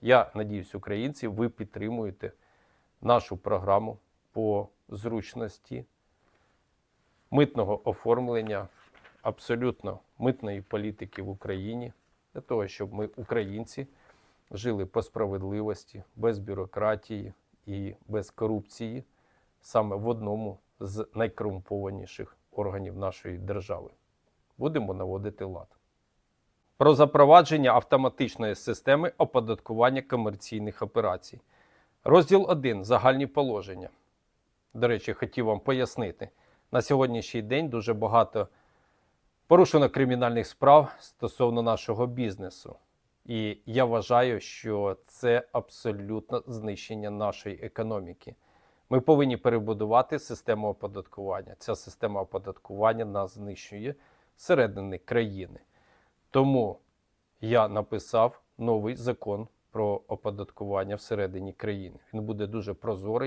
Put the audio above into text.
Я надіюсь, українці, ви підтримуєте нашу програму по зручності митного оформлення абсолютно митної політики в Україні для того, щоб ми, українці, жили по справедливості, без бюрократії і без корупції, саме в одному з найкорумпованіших органів нашої держави. Будемо наводити лад. Про запровадження автоматичної системи оподаткування комерційних операцій. Розділ 1. Загальні положення. До речі, хотів вам пояснити. На сьогоднішній день дуже багато порушено кримінальних справ стосовно нашого бізнесу. І я вважаю, що це абсолютно знищення нашої економіки. Ми повинні перебудувати систему оподаткування. Ця система оподаткування нас знищує зсередини країни. Тому я написав новий закон про оподаткування всередині країни. Він буде дуже прозорий.